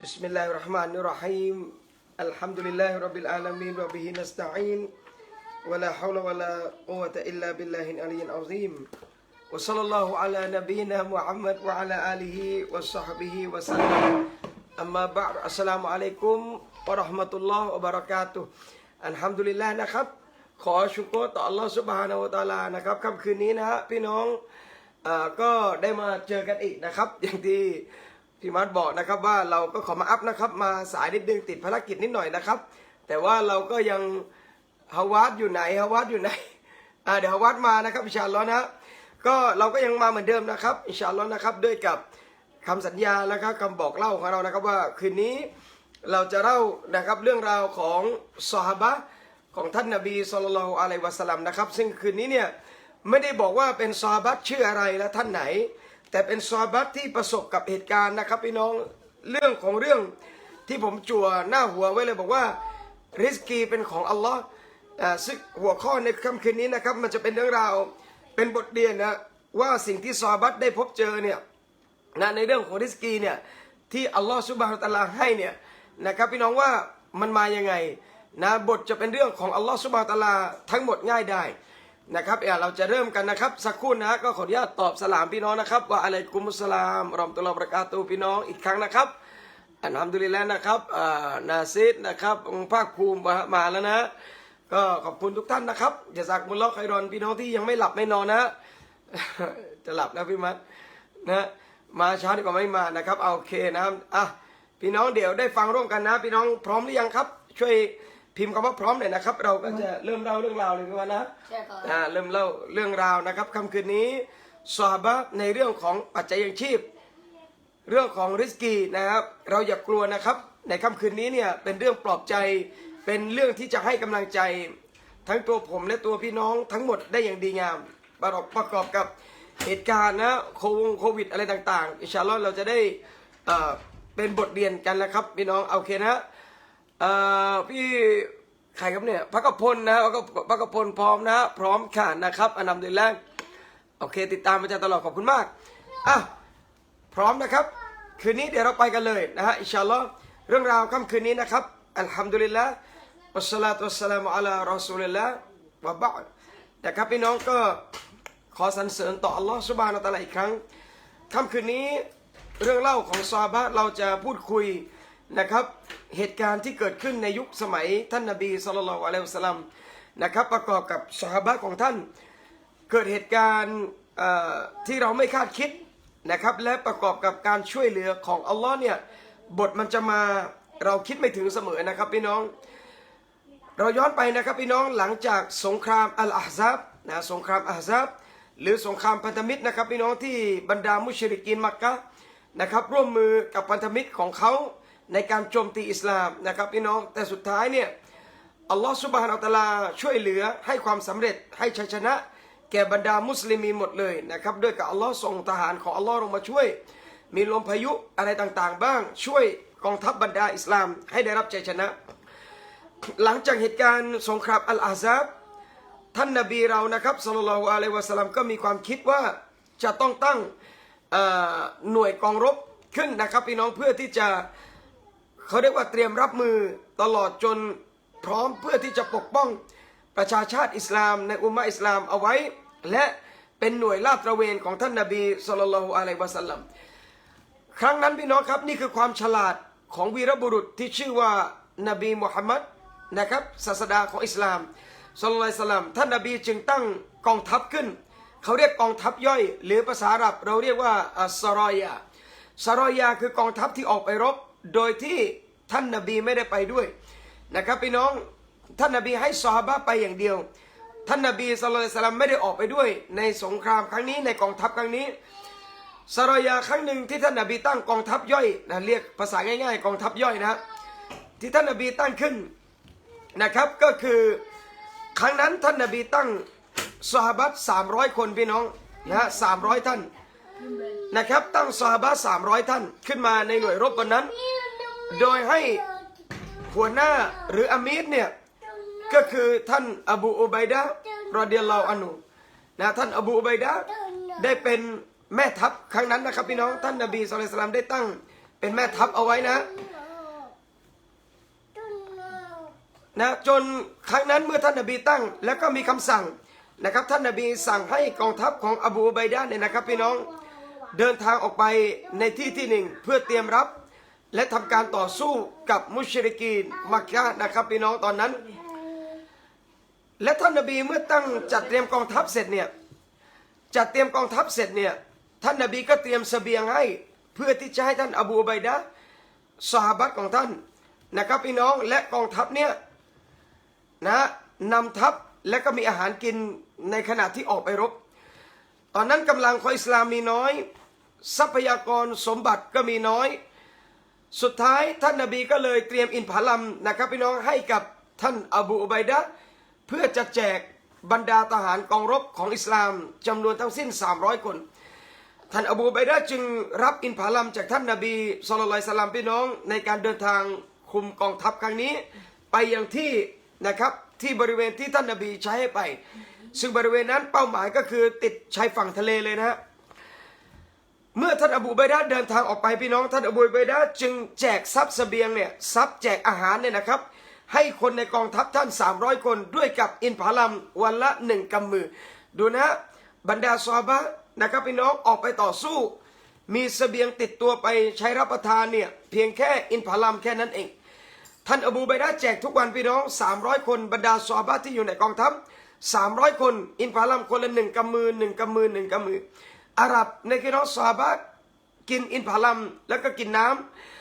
بسم الله الرحمن الرحيم الحمد لله رب العالمين وبه نستعين ولا حول ولا قوة إلا بالله العلي العظيم وصلى الله على نبينا محمد وعلى آله وصحبه وسلم أما بعد السلام عليكم ورحمة الله وبركاته الحمد لله นะครับ ขอชุกโต่อ Allah Subhanahu Wa Taala. นะครับค่ำคืนนี้นะฮะพี่น้องอก็ได้มาเจอกันอีกนะครับ อย่างที่ พี่มัดบอกนะครับว่าเราก็ขอมาอัพนะครับมาสายนิดนึงติดภารกิจนิดหน่อยนะครับ แต่ว่าเราก็ยังฮาวาดอยู่ไหนฮาวาดอยู่ไหนอ่าเดี๋ยวฮาวาดมานะครับอิชาอัลอนะก็เราก็ยังมาเหมือนเดิมนะครับอิชาอัลอนะครับด้วยกับคำสัญญานะครับคำบอกเล่าของเรานะครับว่าคืนนี้เราจะเล่านะครับเรื่องราวของซอฮาบะของท่านนบีสุลต่านอะลัยวะสลัมนะครับ ซึ่งคืนนี้เนี่ยไม่ได้บอกว่าเป็นซอฮาบัตชื่ออะไรและท่านไหน แต่เป็นซอบัตที่ประสบกับเหตุการณ์นะครับพี่น้องเรื่องของเรื่องที่ผมจั่วหน้าหัวไว้เลยบอกว่าริสกีเป็นของอัลลอฮ์ซึ่งหัวข้อในค่ำคืนนี้นะครับ มันจะเป็นเรื่องราวเป็นบทเรียนนะว่าสิ่งที่ซอบัตได้พบเจอเนี่ยนะในเรื่องของริสกีเนี่ยที่อัลลอฮฺสุบฮานะฮูวะตะลาให้เนี่ยนะครับพี่น้องว่ามันมายังไงนะบทจะเป็นเรื่องของอัลลอฮฺสุบฮานะฮูวะตะลาทั้งหมดง่ายได้ นะครับเอ่อเราจะเริ่มกันนะครับ สักครู่นะก็ขออนุญาตตอบสลามพี่น้องนะครับว่าอะลัยกุมุสลามรอมตุลลอประกาตุฮ์พี่น้องอีกครั้งนะครับอันฮัมดุลิลละนะครับอ่านาซิดนะครับองภาคภูมิมาแล้วนะ ก็ขอบคุณทุกท่านนะครับอย่าสักมุลลอฮ์ไครอนพี่น้องที่ยังไม่หลับไม่นอนนะ จะหลับแล้วพี่มัดนะมาช้าดีกว่าไม่มานะครับเอาโอเคนะครับอะพี่น้องเดี๋ยวได้ฟังร่วมกันนะ พี่น้องพร้อมหรือยังครับ ช่วย พิมพ์คำว่าพร้อมหน่อยนะครับ เราก็จะเริ่มเล่าเรื่องราวเลยดีกว่านะใช่ครับ อ่าเริ่มเล่าเรื่องราวนะครับค่ำคืนนี้ซอฮาบะห์ในเรื่องของปัจจัยยังชีพ เรื่องของริสกีนะครับ เราอย่ากลัวนะครับ ในค่ำคืนนี้เนี่ยเป็นเรื่องปลอบใจ เป็นเรื่องที่จะให้กำลังใจ ทั้งตัวผมและตัวพี่น้องทั้งหมดได้อย่างดีงามประกอบประกอบกับเหตุการณ์นะโควงโควิดอะไรต่างๆอินชาอัลลอฮ์เราจะได้เอ่อเป็นบทเรียนกันแล้วครับพี่น้องโอเคนะ เอ่อพี่ใครครับเนี่ยพักกพลนะพักกพักกพลพร้อมนะพร้อมค่ะนะครับอันนำเดือนแรกโอเค ติดตามมาจากตลอดขอบคุณมากอะพร้อมนะครับ คืนนี้เดี๋ยวเราไปกันเลยนะฮะอิชาลอเรื่องราวค่ำคืนนี้นะครับอัลฮัมดุลิลละวัสสลาตุวัสสลามุอะลารอซูลิลละวะบะดนะครับพี่น้องก็ขอสรรเสริญต่ออัลลอฮ์สุบานะฮูวะตะลาอีกครั้งค่ำคืนนี้เรื่องเล่าของซาบะเราจะพูดคุย นะครับ เหตุการณ์ที่เกิดขึ้นในยุคสมัยท่านนบีสุลต่านอะลัยฮิวะสัลลัมนะครับ ประกอบกับซอฮาบะของท่าน เกิดเหตุการณ์ที่เราไม่คาดคิดนะครับ และประกอบกับการช่วยเหลือของอัลลอฮ์เนี่ยบทมันจะมาเราคิดไม่ถึงเสมอนะครับพี่น้อง เราย้อนไปนะครับพี่น้องหลังจากสงครามอัลอาฮซับนะสงครามอาฮซับหรือสงครามพันธมิตรนะครับพี่น้องที่บรรดามุชริกินมักกะนะครับร่วมมือกับพันธมิตรของเขา ในการโจมตีอิสลามนะครับพี่น้องแต่สุดท้ายเนี่ยอัลลอฮฺสุบฮานาอัลตลาช่วยเหลือให้ความสำเร็จให้ชัยชนะ แก่บรรดามุสลิมีหมดเลยนะครับด้วยกับอัลลอฮ์ส่งทหารของอัลลอฮ์ลงมาช่วย มีลมพายุอะไรต่างๆ บ้าง ช่วยกองทัพบรรดาอิสลามให้ได้รับชัยชนะ หลังจากเหตุการณ์สงครามอัลอาซับท่านนบีเรานะครับสุลลัลอะลัยวะสลัมก็มีความคิดว่าจะต้องตั้งหน่วยกองรบขึ้นนะครับพี่น้องเพื่อที่จะ เขาเรียกว่าเตรียมรับมือตลอดจนพร้อมเพื่อที่จะปกป้องประชาชาติอิสลามในอุมมะอิสลามเอาไว้ และเป็นหน่วยลาดตระเวนของท่านนบีสุลต่านละฮุอะลัยวะสัลลัมครั้งนั้นพี่น้องครับนี่คือความฉลาดของวีรบุรุษที่ชื่อว่านบีมุฮัมมัดนะครับศาสดาของอิสลามสุลต่านสลัมท่านนบีจึงตั้งกองทัพขึ้น เขาเรียกกองทัพย่อย หรือภาษาอาหรับเราเรียกว่าอัสซารอยาซารอยาคือกองทัพที่ออกไปรบ โดยที่ท่านนบีไม่ได้ไปด้วยนะครับพี่น้องท่านนบีให้ซอฮาบะไปอย่างเดียว ท่านนบีสุลต่านสลัมไม่ได้ออกไปด้วย ในสงครามครั้งนี้ในกองทัพครั้งนี้ซารยาครั้งหนึ่งที่ท่านนบีตั้งกองทัพย่อยนะเรียกภาษาง่าย ๆ กองทัพย่อยนะที่ท่านนบีตั้งขึ้นนะครับก็คือครั้งนั้นท่านนบีตั้งซอฮาบะสามร้อยคนพี่น้องนะฮะสามร้อยท่าน นะครับตั้งซอฮาบะสามร้อยท่านขึ้นมาในหน่วยรบวันนั้น โดยให้หัวหน้าหรืออามีดเนี่ย ก็คือท่านอบูอุบัยดะรอเดียลลอฮุอันุนะท่านอบูอุบัยดะได้เป็นแม่ทัพครั้งนั้นนะครับพี่น้องท่านนบีสุลต่านได้ตั้งเป็นแม่ทัพเอาไว้นะนะจนครั้งนั้นเมื่อท่านนบีตั้ง แล้วก็มีคำสั่งนะครับ ท่านนบีสั่งให้กองทัพของอบูอุบัยดะเนี่ยนะครับพี่น้อง เดินทางออกไปในที่ที่หนึ่งเพื่อเตรียมรับ และทำการต่อสู้กับมุชริกีนมักกะนะครับพี่น้องตอนนั้น และท่านนบีเมื่อตั้งจัดเตรียมกองทัพเสร็จเนี่ยจัดเตรียมกองทัพเสร็จเนี่ยท่านนบีก็เตรียมเสบียงให้เพื่อที่จะให้ท่านอบูบัยดะสหบัตของท่านนะครับพี่น้องและกองทัพเนี่ยนะนำทัพและก็มีอาหารกินในขณะที่ออกไปรบ ตอนนั้นกำลังของอิสลามมีน้อย ทรัพยากรสมบัติก็มีน้อย สุดท้ายท่านนาบีก็เลยเตรียมอินผลัมนะครับพี่น้องให้กับท่านอบูอุบัยดะเพื่อจะแจกบรรดาทหารกองรบของอิสลามจำนวนทั้งสิ้น 300 คน ท่านอบูอุบัยดะจึงรับอินผลัมจากท่านนาบีสุลต่านสลามพี่น้อง ในการเดินทางคุมกองทัพครั้งนี้ ไปยังที่นะครับที่บริเวณที่ท่านนาบีใช้ให้ไป ซึ่งบริเวณนั้นเป้าหมายก็คือติดชายฝั่งทะเลเลยนะฮะ เมื่อท่านอบูบัยดะห์เดินทางออกไปพี่น้องท่านอบูบัยดะห์จึงแจกทรัพย์เสบียงเนี่ยทรัพย์แจกอาหารเนี่ยนะครับ ให้คนในกองทัพท่าน 300 คนด้วยกับอินผลัมวันละหนึ่งกำมือ ดูนะบรรดาซอบะนะครับพี่น้องออกไปต่อสู้ มีเสบียงติดตัวไปใช้รับประทานเนี่ยเพียงแค่อินผลัมแค่นั้นเอง ท่านอบูไบดาแจกทุกวันพี่น้อง 300 คนบรรดาซอบะที่อยู่ในกองทัพ300 คนอินผลัมคนละหนึ่งกำมือหนึ่งกำมือหนึ่งกำมือ อาหรับในพี่น้องซาบะกินอินผลัม แล้วก็กินน้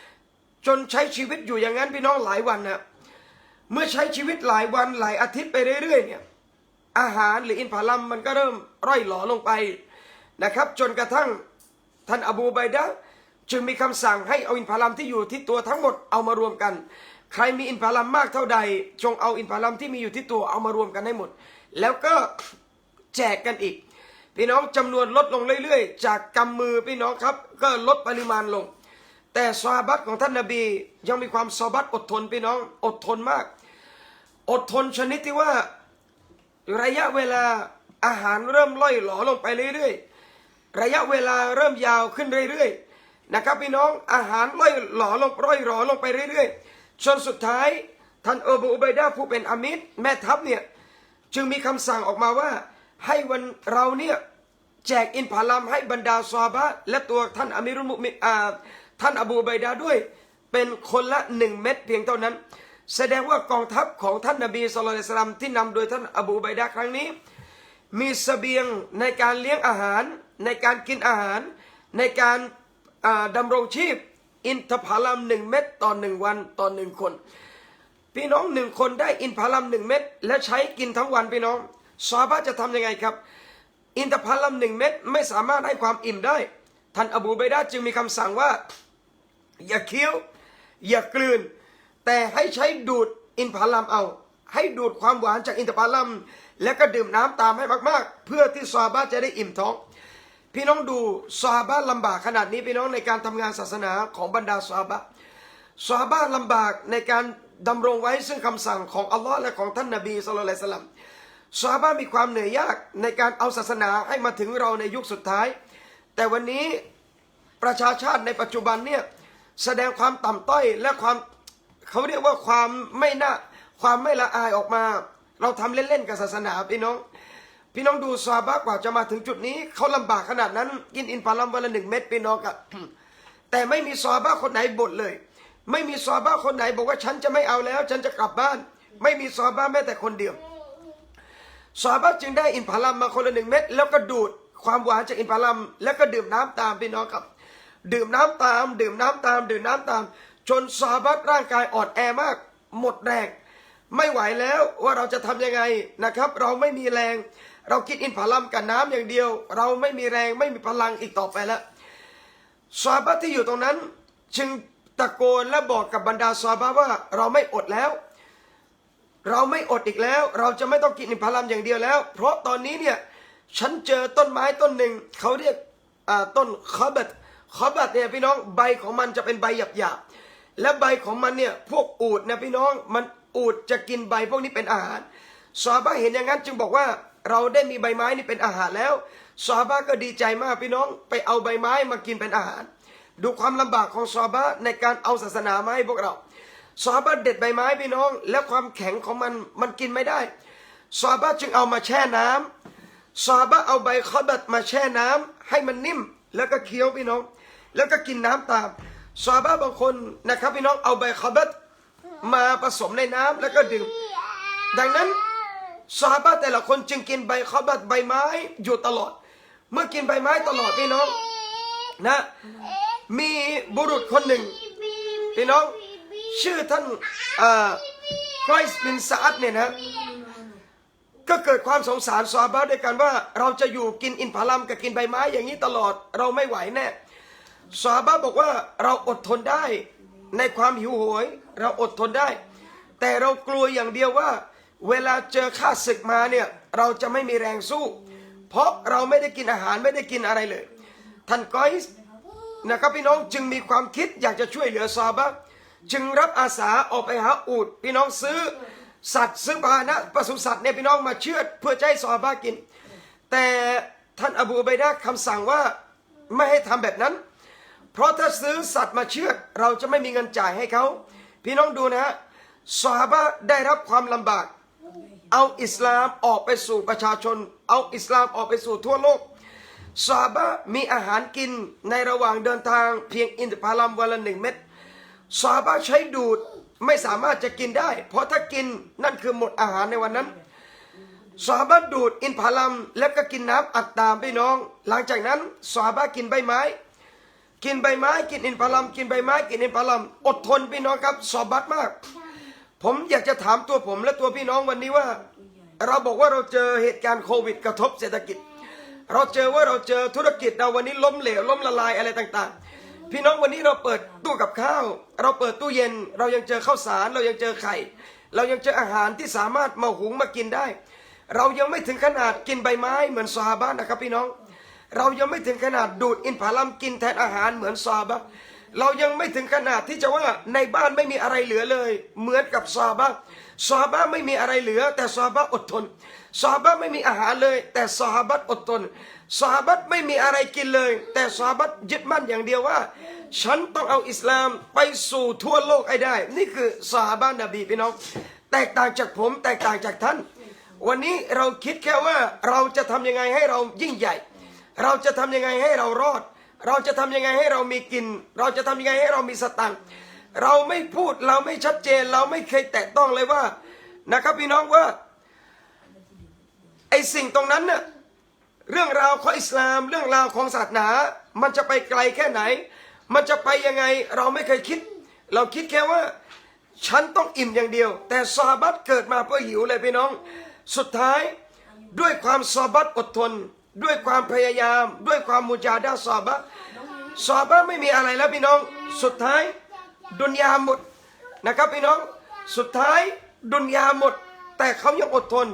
ำจนใช้ชีวิตอยู่อย่างนั้นพี่น้องหลายวันนะเมื่อใช้ชีวิตหลายวันหลายอาทิตย์ไปเรื่อย ๆ เนี่ย อาหารหรืออินผลัมมันก็เริ่มร่อยหลอลงไปนะครับ จนกระทั่งท่านอบูไบดะห์จึงมีคำสั่งให้เอาอินทผลัมที่อยู่ที่ตัวทั้งหมดเอามารวมกัน ใครมีอินทผลัมมากเท่าใด จงเอาอินทผลัมที่มีอยู่ที่ตัวเอามารวมกันให้หมด แล้วก็แจกกันอีก พี่น้องจำนวนลดลงเรื่อยๆ จากกำมือพี่น้องครับ ก็ลดปริมาณลง แต่ซาบัตของท่านนบียังมีความซาบัตอดทนพี่น้องอดทนมาก อดทนชนิดที่ว่าระยะเวลาอาหารเริ่มล่อยหลอลงไปเรื่อยๆ ระยะเวลาเริ่มยาวขึ้นเรื่อยๆนะครับพี่น้องอาหารล่อยหลอลงร่อยหลอลงไปเรื่อยๆจนสุดท้ายท่านอบูอุบัยดะห์ผู้เป็นอามิดแม่ทัพเนี่ยจึงมีคำสั่งออกมาว่า ให้วันเราเนี่ยแจกอินผลัมให้บรรดาซอฮาบะและตัวท่านอามิรุมุมิอาท่านอบูบัยดะห์ด้วย เป็นคนละหนึ่งเม็ดเพียงเท่านั้น แสดงว่ากองทัพของท่านนบีสุลต่านที่นำโดยท่านอบูบัยดะห์ครั้งนี้ มีเสบียงในการเลี้ยงอาหาร ในการกินอาหาร ในการอ่าดำรงชีพ อินทผลัมหนึ่งเม็ดต่อหนึ่งวันต่อหนึ่งคน พี่น้องหนึ่งคนได้อินทผลัมหนึ่งเม็ดและใช้กินทั้งวันพี่น้อง ซาบะจะทำยังไงครับ อินทผลัมหนึ่งเม็ดไม่สามารถให้ความอิ่มได้ ท่านอบูไบดาจึงมีคำสั่งว่า อย่าเคี้ยว อย่ากลืน แต่ให้ใช้ดูดอินทผลัมเอา ให้ดูดความหวานจากอินทผลัม แล้วก็ดื่มน้ำตามให้มากๆ เพื่อที่ซาบะจะได้อิ่มท้อง พี่น้องดูซาบะห์ลำบากขนาดนี้พี่น้องในการทำงานศาสนาของบรรดาซาบะซาบะห์ลำบากในการดำรงไว้ซึ่งคำสั่งของอัลลอฮ์และของท่านนบีสุลต่านสลัม ซาบะห์มีความเหนื่อยยากในการเอาศาสนาให้มาถึงเราในยุคสุดท้าย แต่วันนี้ประชาชาติในปัจจุบันเนี่ยแสดงความต่ำต้อยและความเขาเรียกว่าความไม่น่าความไม่ละอายออกมา เราทำเล่นๆกับศาสนาพี่น้อง พี่น้องดูซาบะกว่าจะมาถึงจุดนี้เขาลำบากขนาดนั้น กินอินพาลัมวันละหนึ่งเม็ดพี่น้องกับแต่ไม่มีซาบะคนไหนบ่นเลย ไม่มีซาบะคนไหนบอกว่าฉันจะไม่เอาแล้ว ฉันจะกลับบ้าน ไม่มีซาบะแม้แต่คนเดียว ซอฮาบะห์จึงได้อินพาลัมมาคนละหนึ่งเม็ดแล้วก็ดูดความหวานจากอินพาลัมแล้วก็ดื่มน้ำตามพี่น้องครับ ดื่มน้ำตาม ดื่มน้ำตาม ดื่มน้ำตาม จนซอฮาบะห์ร่างกายอ่อนแอมาก หมดแรงไม่ไหวแล้วว่าเราจะทำยังไงนะครับ เราไม่มีแรง เรากินอินพาลัมกับน้ำอย่างเดียว เราไม่มีแรงไม่มีพลังอีกต่อไปแล้วซอฮาบะห์ที่อยู่ตรงนั้น จึงตะโกนและบอกกับบรรดาซอฮาบะห์ว่าเราไม่อดแล้ว เราไม่อดอีกแล้ว เราจะไม่ต้องกินอินทผลัมอย่างเดียวแล้ว เพราะตอนนี้เนี่ยฉันเจอต้นไม้ต้นหนึ่งเขาเรียกต้นคอบัตคอบัตเนี่ยพี่น้องใบของมันจะเป็นใบหยาบๆและใบของมันเนี่ยพวกอูดนะพี่น้องมันอูดจะกินใบพวกนี้เป็นอาหารซาบะห์เห็นอย่างนั้นจึงบอกว่าเราได้มีใบไม้นี่เป็นอาหารแล้วซาบะห์ก็ดีใจมากพี่น้องไปเอาใบไม้มากินเป็นอาหาร ดูความลำบากของซาบะห์ในการเอาศาสนามาให้พวกเรา ซอฮาบะเด็ดใบไม้พี่น้อง แล้วความแข็งของมันมันกินไม่ได้ซอฮาบะจึงเอามาแช่น้ำซอฮาบะเอาใบคอบัตมาแช่น้ำให้มันนิ่ม แล้วก็เคี้ยวพี่น้อง แล้วก็กินน้ำตามซอฮาบะบางคนนะครับพี่น้องเอาใบคอบัตมาผสมในน้ำแล้วก็ดื่มดังนั้นซอฮาบะแต่ละคนจึงกินใบคอบัตใบไม้อยู่ตลอด เมื่อกินใบไม้ตลอดพี่น้องนะมีบุรุษคนหนึ่งพี่น้อง ชื่อท่านไกรส์บินซาอัดเนี่ยนะก็เกิดความสงสารซอฮาบะด้วยกันว่า เราจะอยู่กินอินทผลัมกับกินใบไม้อย่างนี้ตลอดเราไม่ไหวแน่ซอฮาบะบอกว่าเราอดทนได้ในความหิวโหย เราอดทนได้ แต่เรากลัวอย่างเดียวว่า เวลาเจอข้าศึกมาเนี่ยเราจะไม่มีแรงสู้ เพราะเราไม่ได้กินอาหารไม่ได้กินอะไรเลย ท่านกอยส์นะครับพี่น้องจึงมีความคิดอยากจะช่วยเหลือซอฮาบะ จึงรับอาสาออกไปหาอูดพี่น้องซื้อสัตว์ซื้อพานะปศุสัตว์เนี่ยพี่น้องมาเชือดเพื่อจะให้ซอฮาบะกิน แต่ท่านอบูอุบัยดะห์คำสั่งว่าไม่ให้ทำแบบนั้น เพราะถ้าซื้อสัตว์มาเชือดเราจะไม่มีเงินจ่ายให้เขาพี่น้องดูนะฮะซอฮาบะได้รับความลำบาก เอาอิสลามออกไปสู่ประชาชน เอาอิสลามออกไปสู่ทั่วโลกซอฮาบะมีอาหารกินในระหว่างเดินทางเพียงอินทผลัมวันละหนึ่งเม็ด ซาบะใช้ดูดไม่สามารถจะกินได้ เพราะถ้ากินนั่นคือหมดอาหารในวันนั้นสวาบะดูดอินทผลัม แล้วก็กินน้ำอัดตามพี่น้อง หลังจากนั้นสวาบะกินใบไม้ กินใบไม้ กินอินทผลัม กินใบไม้ กินอินทผลัม อดทนพี่น้องครับสอบัดมาก ผมอยากจะถามตัวผมและตัวพี่น้องวันนี้ว่า เราบอกว่าเราเจอเหตุการณ์โควิด กระทบเศรษฐกิจ เราเจอว่าเราเจอธุรกิจเราวันนี้ล้มเหลวล้มละลายอะไรต่าง ๆ พี่น้องวันนี้เราเปิดตู้กับข้าว เราเปิดตู้เย็น เรายังเจอข้าวสาร เรายังเจอไข่ เรายังเจออาหารที่สามารถมาหุงมากินได้ เรายังไม่ถึงขนาดกินใบไม้เหมือนซาบ้านะครับพี่น้อง เรายังไม่ถึงขนาดดูดอินทผลัมกินแทนอาหารเหมือนซาบะ เรายังไม่ถึงขนาดที่จะว่าในบ้านไม่มีอะไรเหลือเลย เหมือนกับซาบะซาบะไม่มีอะไรเหลือ แต่ซาบะอดทนซาบะไม่มีอาหารเลย แต่ซาบะอดทนซาบะไม่มีอะไรกินเลย แต่ซาบะยึดมั่นอย่างเดียวว่า ฉันต้องเอาอิสลามไปสู่ทั่วโลกให้ได้ นี่คือซาบะนบีพี่น้องแตกต่างจากผม แตกต่างจากท่าน วันนี้เราคิดแค่ว่าเราจะทำยังไงให้เรายิ่งใหญ่ เราจะทำยังไงให้เรารอด เราจะทำยังไงให้เรามีกิน เราจะทำยังไงให้เรามีสตังค์เราไม่พูดเราไม่ชัดเจน เราไม่เคยแตะต้องเลยว่านะครับพี่น้องว่าไอสิ่งตรงนั้นน่ะเรื่องราวของอิสลาม เรื่องราวของศาสนา มันจะไปไกลแค่ไหน มันจะไปยังไงเราไม่เคยคิด เราคิดแค่ว่า ฉันต้องอิ่มอย่างเดียว แต่ซาบัตเกิดมาเพื่อหิวเลยพี่น้อง สุดท้ายด้วยความซาบัตอดทน ด้วยความพยายาม ด้วยความมุจาดาซอบะซอบะไม่มีอะไรแล้วพี่น้อง สุดท้ายดุนยาหมดนะครับพี่น้อง สุดท้ายดุนยาหมด แต่เขายังอดทน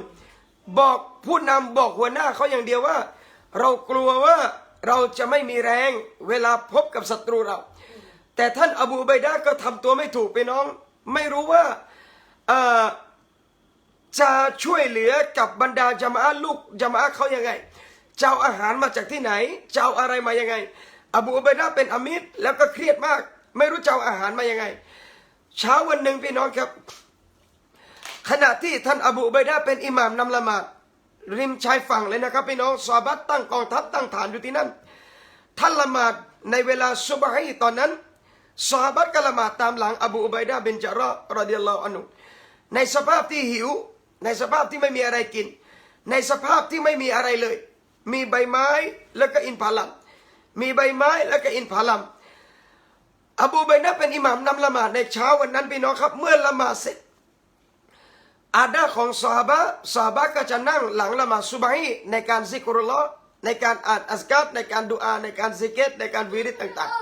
บอกผู้นำบอกหัวหน้าเขาอย่างเดียวว่า เรากลัวว่าเราจะไม่มีแรงเวลาพบกับศัตรูเรา แต่ท่านอบูอุบัยดะห์ก็ทำตัวไม่ถูกไปน้อง ไม่รู้ว่าจะช่วยเหลือกับบรรดาจามะอะห์ลูกจามะอะห์เขายังไง จะเอาอาหารมาจากที่ไหนจะเอาอะไรมายังไง อบูอุบัยดะห์เป็นอามิรแล้วก็เครียดมาก ไม่รู้จะเอาอาหารมายังไง เช้าวันหนึ่งพี่น้องครับ ขณะที่ท่านอบูอุบัยดะห์เป็นอิหม่ามนำละหมาดริมชายฝั่งเลยนะครับพี่น้องซอฮาบัตตั้งกองทัพตั้งฐานอยู่ที่นั่น ท่านละหมาดในเวลาซุบฮีตอนนั้นซอฮาบัตก็ละหมาดตามหลังอบูอุบัยดะห์เบนจาระรอดิยัลลอฮุอันุในสภาพที่หิว ในสภาพที่ไม่มีอะไรกิน ในสภาพที่ไม่มีอะไรเลย มีใบไม้แล้วก็อินทผลัม มีใบไม้แล้วก็อินทผลัม อบูอุบัยดะเป็นอิหมามนำละหมาดในเช้าวันนั้นพี่น้องครับ เมื่อละหมาดเสร็จ อาดาของซาบะซาบะก็จะนั่งหลังละหมาดซุบฮีในการซิกรุลลอฮ์ในการอ่านอัสกัดในการดูอาในการซิกเกตในการวิริตต่าง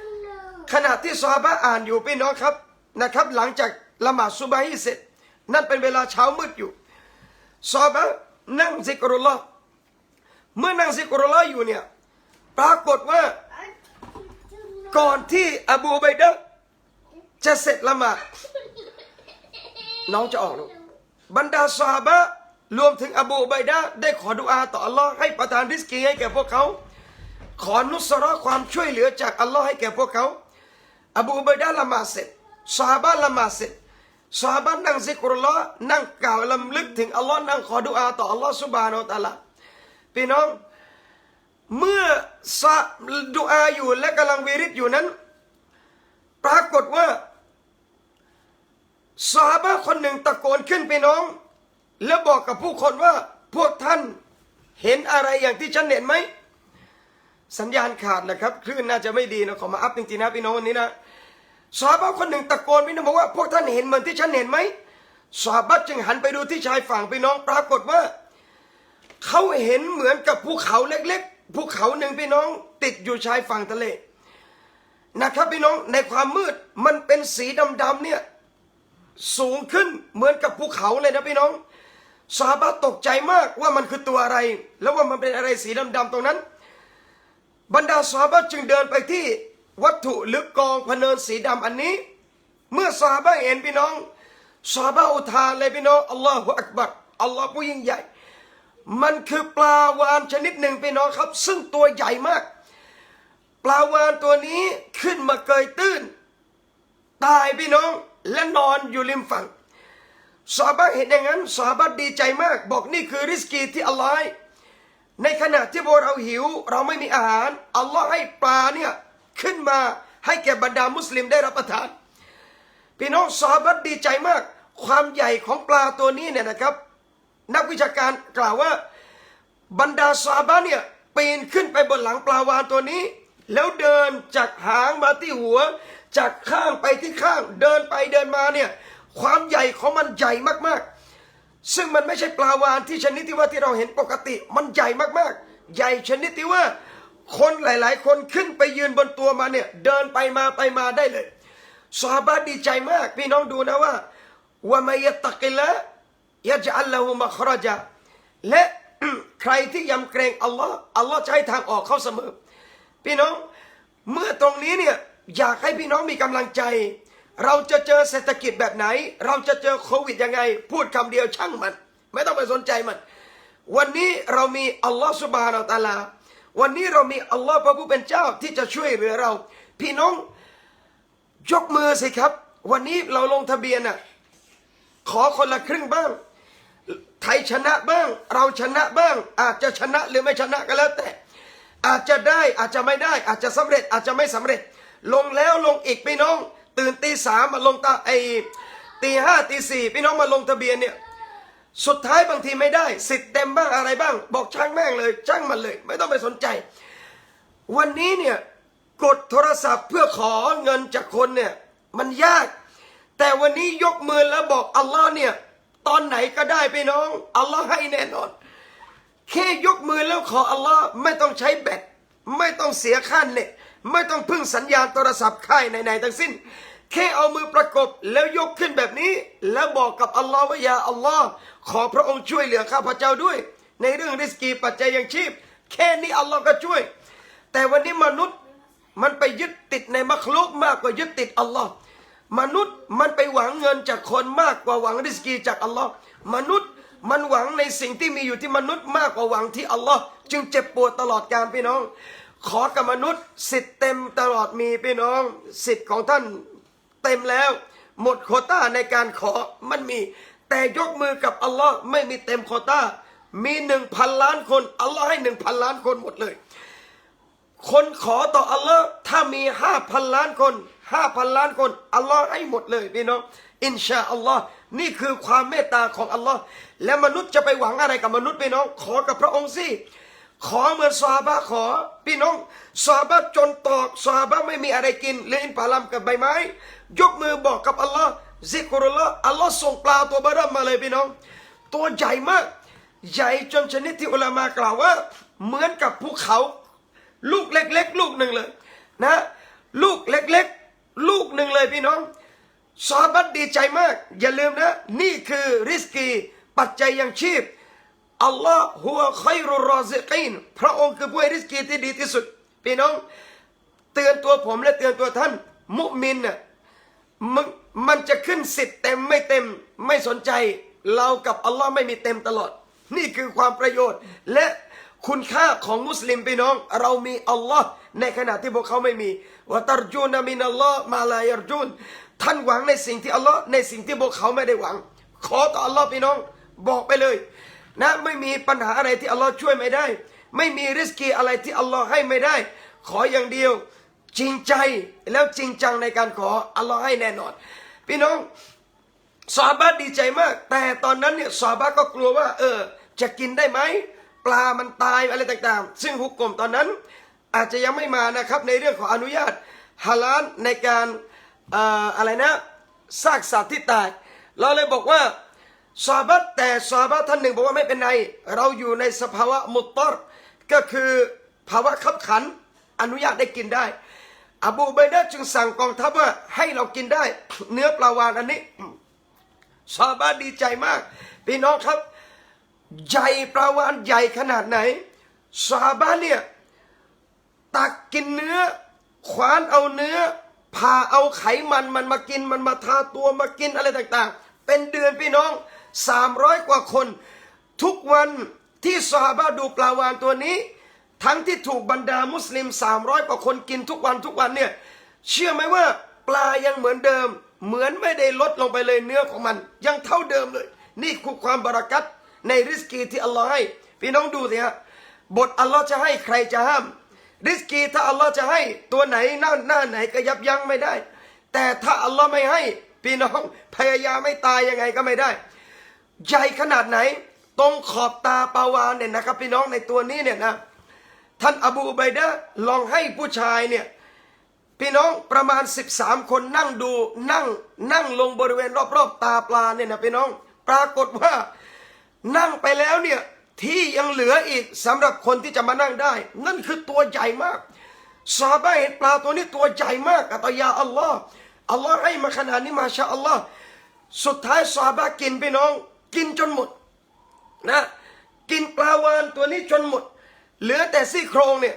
ๆ ขณะที่ซาบะอ่านอยู่พี่น้องครับนะครับ หลังจากละหมาดซุบฮีเสร็จ นั่นเป็นเวลาเช้ามืดอยู่ซาบะนั่งซิกรุลลอฮ์ เมื่อนั่งซิกรุลลอฮ์อยู่เนี่ยปรากฏว่าก่อนที่อบูอุบัยดะจะเสร็จละหมาดน้องจะออกลูกบรรดาซอฮาบะรวมถึงอบูอุบัยดะได้ขอดุอาต่ออัลลอฮ์ให้ประทานริสกีให้แก่พวกเขา ขอนุสระความช่วยเหลือจากอัลลอฮ์ให้แก่พวกเขา อบูอุบัยดะละหมาดเสร็จซอฮาบะละหมาดเสร็จซอฮาบะนั่งซิกรุลลอฮ์นั่งกล่าวลำลึกถึงอัลลอฮ์นั่งขอดุอาต่ออัลลอฮ์ซุบานะฮูวะตะลา พี่น้อง เมื่อสะดุอาอยู่และกำลังวิริตอยู่นั้น ปรากฏว่าสาบะคนหนึ่งตะโกนขึ้นไปน้อง แล้วบอกกับผู้คนว่าพวกท่านเห็นอะไรอย่างที่ฉันเห็นไหม สัญญาณขาดนะครับคลื่นน่าจะไม่ดีนะขอมาอัพจริงๆนะพี่น้องวันนี้นะสาบะคนหนึ่งตะโกนพี่น้องบอกว่าพวกท่านเห็นเหมือนที่ฉันเห็นไหมสาบะจึงหันไปดูที่ชายฝั่งพี่น้อง ปรากฏว่า เขาเห็นเหมือนกับภูเขาเล็กๆภูเขาหนึ่งพี่น้องติดอยู่ชายฝั่งทะเลนะครับพี่น้องในความมืดมันเป็นสีดำๆเนี่ยสูงขึ้นเหมือนกับภูเขาเลยนะพี่น้องสาบะตกใจมากว่ามันคือตัวอะไร แล้วว่ามันเป็นอะไรสีดำๆตรงนั้น บรรดาสาบะจึงเดินไปที่วัตถุหรือกองพเนินสีดำอันนี้ เมื่อสาบะเห็นพี่น้องสาบะอุทานเลยพี่น้องอัลลอฮฺอักบัรอัลลอฮ์ผู้ยิ่งใหญ่ มันคือปลาวานชนิดหนึ่งพี่น้องครับ ซึ่งตัวใหญ่มาก ปลาวานตัวนี้ขึ้นมาเกยตื้น ตายพี่น้องและนอนอยู่ริมฝั่งสาบะเห็นอย่างนั้นสาบะดีใจมาก บอกนี่คือริสกีที่อัลลอฮ์ในขณะที่พวกเราหิว เราไม่มีอาหารอัลลอฮ์ให้ปลาเนี่ยขึ้นมาให้แก่บรรดามุสลิมได้รับประทาน พี่น้องสาบะดีใจมาก ความใหญ่ของปลาตัวนี้เนี่ยนะครับ นักวิชาการกล่าวว่า บรรดาซาบะเนี่ยปีนขึ้นไปบนหลังปลาวานตัวนี้ แล้วเดินจากหางมาที่หัว จากข้างไปที่ข้าง เดินไปเดินมาเนี่ยความใหญ่ของมันใหญ่มากๆ ซึ่งมันไม่ใช่ปลาวานที่ชนิดที่ว่าที่เราเห็นปกติ มันใหญ่มากๆ ใหญ่ชนิดที่ว่า คนหลาย ๆ คนขึ้นไปยืนบนตัวมาเนี่ยเดินไปมาไปมาได้เลยซาบะดีใจมาก พี่น้องดูนะว่าว่ามายตะกิละ ยะจัลละหุมัครจาและใครที่ยำเกรงอัลลอฮ์อัลลอฮ์จะให้ทางออกเขาเสมอ พี่น้องเมื่อตรงนี้เนี่ยอยากให้พี่น้องมีกำลังใจ เราจะเจอเศรษฐกิจแบบไหน เราจะเจอโควิดยังไง พูดคำเดียวช่างมัน ไม่ต้องไปสนใจมัน วันนี้เรามีอัลลอฮ์สุบฮานาอัลตะอาลา วันนี้เรามีอัลลอฮ์พระผู้เป็นเจ้าที่จะช่วยเหลือเรา พี่น้องยกมือสิครับ วันนี้เราลงทะเบียนอะขอคนละครึ่งบ้าง ไทยชนะบ้าง เราชนะบ้าง อาจจะชนะหรือไม่ชนะก็แล้วแต่ อาจจะได้อาจจะไม่ได้ อาจจะสำเร็จอาจจะไม่สำเร็จ ลงแล้วลงอีกพี่น้อง ตื่นตีสามมาลงตาไอตีห้าตีสี่พี่น้องมาลงทะเบียนเนี่ยสุดท้ายบางทีไม่ได้ สิทธิ์เต็มบ้างอะไรบ้าง บอกช่างแม่งเลยช่างมันเลย ไม่ต้องไปสนใจ วันนี้เนี่ยกดโทรศัพท์เพื่อขอเงินจากคนเนี่ยมันยาก แต่วันนี้ยกมือแล้วบอกอัลลอฮ์เนี่ย ตอนไหนก็ได้พี่น้อง อัลลอฮ์ให้แน่นอน แค่ยกมือแล้วขออัลลอฮ์ไม่ต้องใช้แบตไม่ต้องเสียค่าเน็ตไม่ต้องพึ่งสัญญาณโทรศัพท์ค่ายไหนๆทั้งสิ้น แค่เอามือประกบแล้วยกขึ้นแบบนี้ แล้วบอกกับอัลลอฮ์ว่าอย่าอัลลอฮ์ขอพระองค์ช่วยเหลือข้าพเจ้าด้วย ในเรื่องริสกีปัจจัยยังชีพ แค่นี้อัลลอฮ์ก็ช่วย แต่วันนี้มนุษย์มันไปยึดติดในมัคลุกมากกว่ายึดติดอัลลอฮ์ มนุษย์มันไปหวังเงินจากคนมากกว่าหวังริสกีจากอัลลอฮ์มนุษย์มันหวังในสิ่งที่มีอยู่ที่มนุษย์มากกว่าหวังที่อัลลอฮ์จึงเจ็บปวดตลอดการพี่น้อง ขอกับมนุษย์ สิทธิ์เต็มตลอดมีพี่น้อง สิทธิ์ของท่านเต็มแล้ว หมดโคต้าในการขอมันมี แต่ยกมือกับอัลลอฮ์ไม่มีเต็มโคต้า มีหนึ่งพันล้านคนอัลลอฮ์ให้หนึ่งพันล้านคนหมดเลย คนขอต่ออัลลอฮ์ถ้ามีห้าพันล้านคน ห้าพันล้านคนอัลลอฮ์ให้หมดเลยพี่น้องอินชาอัลลอฮ์นี่คือความเมตตาของอัลลอฮ์และมนุษย์จะไปหวังอะไรกับมนุษย์พี่น้อง ขอกับพระองค์สิขอเหมือนซาบะขอ พี่น้องซาบะจนตอกซาบะไม่มีอะไรกินเลยอินปลาลัมกับใบไม้ ยกมือบอกกับอัลลอฮ์ซิกรุลลอฮ์อัลลอฮ์ส่งปลาตัวเบอร์เริ่มมาเลยพี่น้อง ตัวใหญ่มาก ใหญ่จนชนิดที่อุลามากล่าวว่า เหมือนกับภูเขา ลูกเล็ก ๆ ลูกหนึ่งเลย นะ ลูกเล็กๆ ลูกหนึ่งเลยพี่น้องซอฮาบัตดีใจมาก อย่าลืมนะ นี่คือริสกีปัจจัยยังชีพอัลลอฮ์หัวไครุรอซิกีนพระองค์คือผู้ให้ริสกีที่ดีที่สุด พี่น้อง เตือนตัวผมและเตือนตัวท่าน มุมินน่ะมันมันจะขึ้นสิทธิ์เต็มไม่เต็มไม่สนใจ เรากับอัลลอฮ์ไม่มีเต็มตลอด นี่คือความประโยชน์และ คุณค่าของมุสลิมพี่น้อง เรามีอัลลอฮ์ในขณะที่พวกเขาไม่มีวะตารจูนามินอัลลอฮ์มาลายรจูนท่านหวังในสิ่งที่อัลลอฮ์ในสิ่งที่พวกเขาไม่ได้หวัง ขอต่ออัลลอฮ์พี่น้อง บอกไปเลย นะไม่มีปัญหาอะไรที่อัลลอฮ์ช่วยไม่ได้ ไม่มีริสกีอะไรที่อัลลอฮ์ให้ไม่ได้ ขออย่างเดียว จริงใจแล้วจริงจังในการขออัลลอฮ์ให้แน่นอน พี่น้องซาบะดีใจมาก แต่ตอนนั้นเนี่ยซาบะก็กลัวว่า เออ จะกินได้ไหม ปลามันตายอะไรต่างๆ ซึ่งฮุกกลมตอนนั้น อาจจะยังไม่มานะครับในเรื่องของอนุญาตฮาลาลในการออะไรนะซากสัตว์ที่ตาย เราเลยบอกว่าซาบะแต่ซาบะท่านหนึ่งบอกว่าไม่เป็นไรเราอยู่ในสภาวะมุตตรก็คือภาวะขับขันอนุญาตได้กินได้ อบูไบดะห์จึงสั่งกองทัพว่าให้เรากินได้ เนื้อปลาวานอันนี้ซาบะดีใจมาก พี่น้องครับ ใหญ่ปลาวานใหญ่ขนาดไหนซาบะเนี่ยตักกินเนื้อควานเอาเนื้อพาเอาไขมันมันมากินมันมาทาตัวมากินอะไรต่างๆ เป็นเดือนพี่น้องสามร้อยกว่าคน ทุกวันที่ซาบะดูปลาวานตัวนี้ ทั้งที่ถูกบรรดามุสลิม 300 กว่าคนกินทุกวันทุกวันเนี่ยเชื่อไหมว่าปลายังเหมือนเดิม เหมือนไม่ได้ลดลงไปเลยเนื้อของมัน ยังเท่าเดิมเลย นี่คือความบารักัต ในริสกีที่อัลลอฮ์ให้ พี่น้องดูสิฮะบทอัลลอฮ์จะให้ใครจะห้าม ริสกีถ้าอัลลอฮ์จะให้ตัวไหนหน้าหน้าไหนก็ยับยั้งไม่ได้ แต่ถ้าอัลลอฮ์ไม่ให้ พี่น้องพยายามไม่ตายยังไงก็ไม่ได้ใหญ่ขนาดไหน ตรงขอบตาปลาวานเนี่ยนะครับ พี่น้องในตัวนี้เนี่ยนะท่านอบูอุบัยดะห์ลองให้ผู้ชายเนี่ยพี่น้องประมาณ 13 คนนั่งดูนั่งนั่งลงบริเวณรอบๆตาปลาเนี่ยนะพี่น้อง ปรากฏว่า นั่งไปแล้วเนี่ยที่ยังเหลืออีกสำหรับคนที่จะมานั่งได้ นั่นคือตัวใหญ่มากซาบะเห็นปลาตัวนี้ตัวใหญ่มากอัตยาอัลลอฮ์อัลลอฮ์ให้มาขนาดนี้มาชาอัลลอฮ์สุดท้ายซาบะกินพี่น้อง กินจนหมดนะกินปลาวานตัวนี้จนหมด เหลือแต่ซี่โครงเนี่ย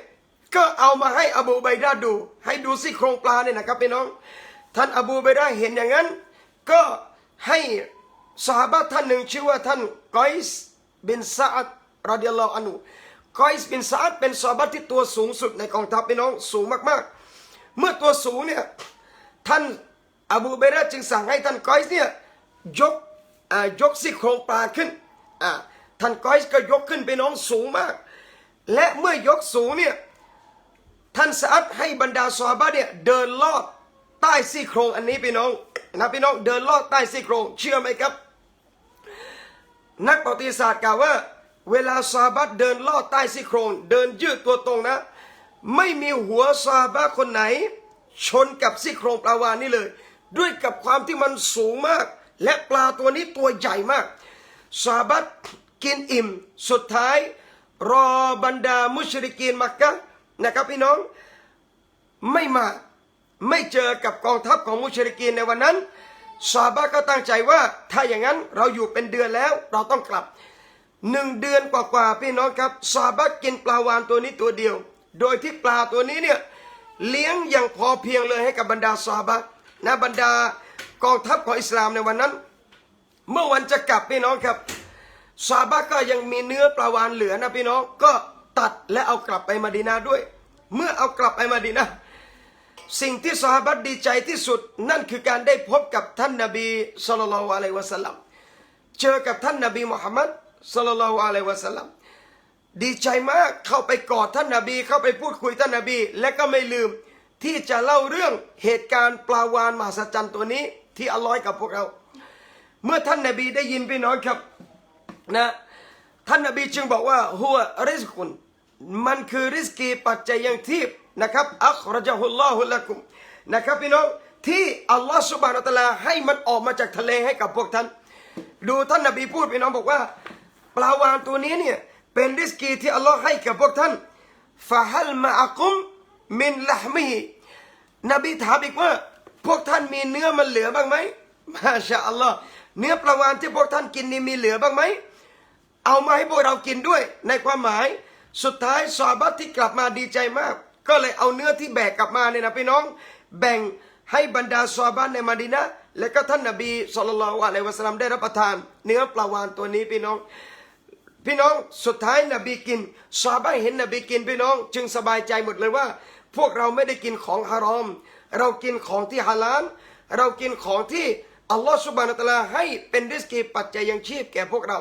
ก็เอามาให้อบูไบดาดู ให้ดูซี่โครงปลาเนี่ยนะครับพี่น้อง ท่านอบูไบดาเห็นอย่างนั้น ก็ให้ สหาบะท่านหนึ่งชื่อว่าท่านกอยส์บินซาอัดรดิยัลลอฮุอันุกอยส์บินซาอัดเป็นสหาบะที่ตัวสูงสุดในกองทัพพี่น้องสูงมากๆ เมื่อตัวสูงเนี่ยท่านอบูไบดาจึงสั่งให้ท่านกอยส์เนี่ยยกอ่ายกซี่โครงปลาขึ้นอ่าท่านกอยส์ก็ยกขึ้นไปน้องสูงมาก และเมื่อยกสูงเนี่ยท่านสะอัดให้บรรดาซอฮาเนี่ยเดินลอดใต้ซี่โครงอันนี้พี่น้องนะพี่น้องเดินลอดใต้ซี่โครงเชื่อไหมครับ นักประวัติศาสตร์กล่าวว่า เวลาซาบัดเดินลอดใต้ซี่โครง เดินยืดตัวตรงนะ ไม่มีหัวซาบะคนไหน ชนกับซี่โครงปลาวานนี่เลย ด้วยกับความที่มันสูงมาก และปลาตัวนี้ตัวใหญ่มากซาบัดกินอิ่ม สุดท้าย รอบรรดามุชริกีนมักกะนะครับพี่น้องไม่มาไม่เจอกับกองทัพของมุชริกีนในวันนั้น ซาบะก็ตั้งใจว่าถ้าอย่างนั้นเราอยู่เป็นเดือนแล้วเราต้องกลับหนึ่งเดือนกว่าๆพี่น้องครับซาบะกินปลาวานตัวนี้ตัวเดียว โดยที่ปลาตัวนี้เนี่ยเลี้ยงอย่างพอเพียงเลยให้กับบรรดาซาบะนะบรรดากองทัพของอิสลามในวันนั้น เมื่อวันจะกลับพี่น้องครับซาบะก็ยังมีเนื้อปลาวานเหลือนะพี่น้องก็ตัดและเอากลับไปมาดีนาด้วย เมื่อเอากลับไปมาดีนา สิ่งที่ซาฮาบะดีใจที่สุด นั่นคือการได้พบกับท่านนบีสุลต่านละอะลัยวะสัลลัมเจอกับท่านนบีมุฮัมมัดสุลต่านละอะลัยวะสัลลัมดีใจมากเข้าไปกอดท่านนบีเข้าไปพูดคุยท่านนบี และก็ไม่ลืมที่จะเล่าเรื่องเหตุการณ์ปลาวานมหัศจรรย์ตัวนี้ ที่อัลลอฮ์กับพวกเรา เมื่อท่านนบีได้ยินพี่น้องครับนะท่านนบีจึงบอกว่าหัวริสกุนมันคือริสกีปัจจัยยังทีพ นะครับอัครจฮุลลอฮุละกุมนะครับพี่น้องที่อัลลอฮฺสุบานาตะลาให้มันออกมาจากทะเลให้กับพวกท่าน ดูท่านนบีพูดพี่น้องบอกว่าปลาวานตัวนี้เนี่ยเป็นริสกีที่อัลลอฮ์ให้กับพวกท่านฟะฮัลมาอักุมมินละฮมิฮินบีถามอีกว่า พวกท่านมีเนื้อมันเหลือบ้างไหมมาชาอัลลอฮ์เนื้อปลาวานที่พวกท่านกินนี่มีเหลือบ้างไหมเอามาให้พวกเรากินด้วยในความหมาย สุดท้ายซอบัตที่กลับมาดีใจมาก ก็เลยเอาเนื้อที่แบกกลับมาเนี่ยนะพี่น้อง แบ่งให้บรรดาซอบัตในมาดีนะและก็ท่านนบีสุลต่านอะลัยวะสลัมได้รับประทาน เนื้อปลาวานตัวนี้พี่น้อง พี่น้องสุดท้ายนบีกินซาบะเห็นนบีกินพี่น้อง จึงสบายใจหมดเลยว่า พวกเราไม่ได้กินของฮารอม เรากินของที่ฮาลาลเรากินของที่อัลลอฮฺสุบานตะลาให้เป็นริสกีปัจจัยยังชีพแก่พวกเรา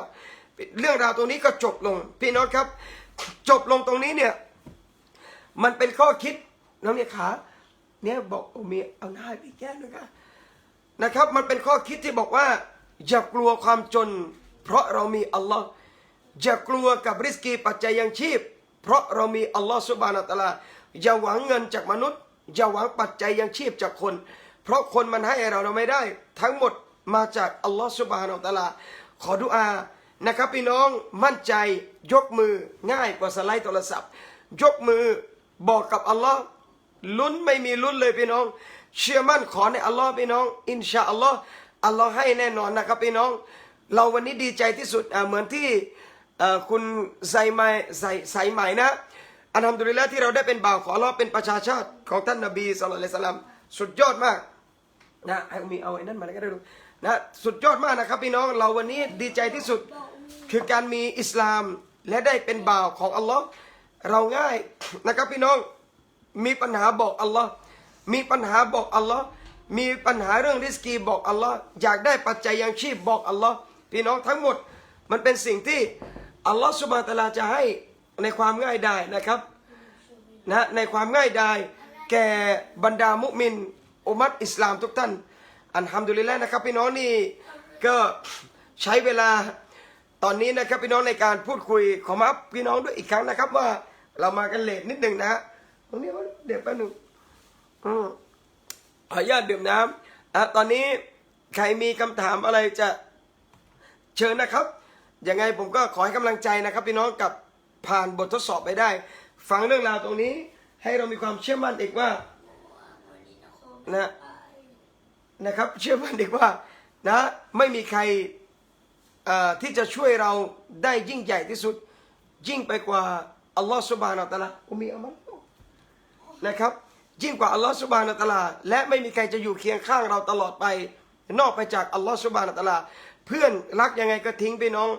เรื่องราวตรงนี้ก็จบลง พี่น้องครับ จบลงตรงนี้เนี่ย มันเป็นข้อคิดน้องเนี่ยขาเนี่ยบอกโอเมียเอาหน้าไปแก้ด้วยกันนะครับ มันเป็นข้อคิดที่บอกว่า อย่ากลัวความจน เพราะเรามีอัลลอฮ์อย่ากลัวกับริสกีปัจจัยยังชีพ เพราะเรามีอัลลอฮ์สุบานาตะลาอย่าหวังเงินจากมนุษย์อย่าหวังปัจจัยยังชีพจากคน เพราะคนมันให้เราเราไม่ได้ ทั้งหมดมาจากอัลลอฮ์สุบานาตะลา ขอดุอานะครับพี่น้องมั่นใจยกมือง่ายกว่าสไลด์โทรศัพท์ ยกมือ บอกกับอัลลอฮ์ลุ้นไม่มีลุ้นเลยพี่น้อง เชื่อมั่นขอในอัลลอฮ์พี่น้อง อินชาอัลลอฮ์อัลลอฮ์ให้แน่นอนนะครับพี่น้อง เราวันนี้ดีใจที่สุดอ่าเหมือนที่คุณไซไมไซไซใส่ใหม่นะอันทำดุลิลละที่เราได้เป็นบ่าวของอัลลอฮ์เป็นประชาชาติของท่านนบีสุลต่านลสลัมสุดยอดมากนะไอ้มีเอาไอ้นั่นมาแล้วก็ได้ดูนะสุดยอดมากนะครับพี่น้องเราวันนี้ดีใจที่สุด คือการมีอิสลามและได้เป็นบ่าวของอัลลอฮ์ เราง่ายนะครับพี่น้องมีปัญหาบอกอัลลอฮ์มีปัญหาบอกอัลลอฮ์มีปัญหาเรื่องริสกีบอกอัลลอฮ์อยากได้ปัจจัยยังชีพบอกอัลลอฮ์พี่น้องทั้งหมดมันเป็นสิ่งที่อัลลอฮ์สุบานตะลาจะให้ในความง่ายได้นะครับนะในความง่ายดายแก่บรรดามุมินอุมัตอิสลามทุกท่าน อันฮัมดุลิลละนะครับ พี่น้องนี่ก็ใช้เวลาตอนนี้นะครับพี่น้องในการพูดคุยขอมาพี่น้องด้วยอีกครั้งนะครับว่า เรามากันเลทนิดหนึ่งนะฮะตรงนี้เดี๋ยวแป๊บหนึงอืมขออนุญาตดื่มน้ำอะตอนนี้ใครมีคำถามอะไรจะเชิญนะครับ ยังไงผมก็ขอให้กำลังใจนะครับ พี่น้องกับผ่านบททดสอบไปได้ ฟังเรื่องราวตรงนี้ ให้เรามีความเชื่อมั่นอีกว่านะนะครับ เชื่อมั่นอีกว่านะไม่มีใครที่จะช่วยเราได้ยิ่งใหญ่ที่สุดยิ่งไปกว่า อัลลอฮฺสุบานาอัลตะลาอุมีอามันนะครับยิ่งกว่าอัลลอฮฺสุบานาอัลตะลา และไม่มีใครจะอยู่เคียงข้างเราตลอดไป นอกไปจากอัลลอฮฺสุบานาอัลตะลา เพื่อนรักยังไงก็ทิ้งไปน้อง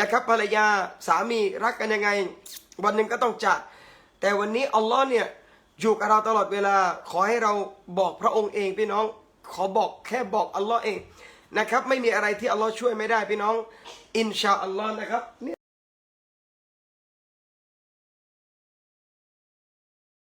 นะครับภรรยาสามีรักกันยังไง วันหนึ่งก็ต้องจาก แต่วันนี้อัลลอฮ์เนี่ยอยู่กับเราตลอดเวลาขอให้เราบอกพระองค์เองพี่น้อง ขอบอกแค่บอกอัลลอฮ์เองนะครับ ไม่มีอะไรที่อัลลอฮ์ช่วยไม่ได้พี่น้อง อินชาอัลลอฮ์นะครับ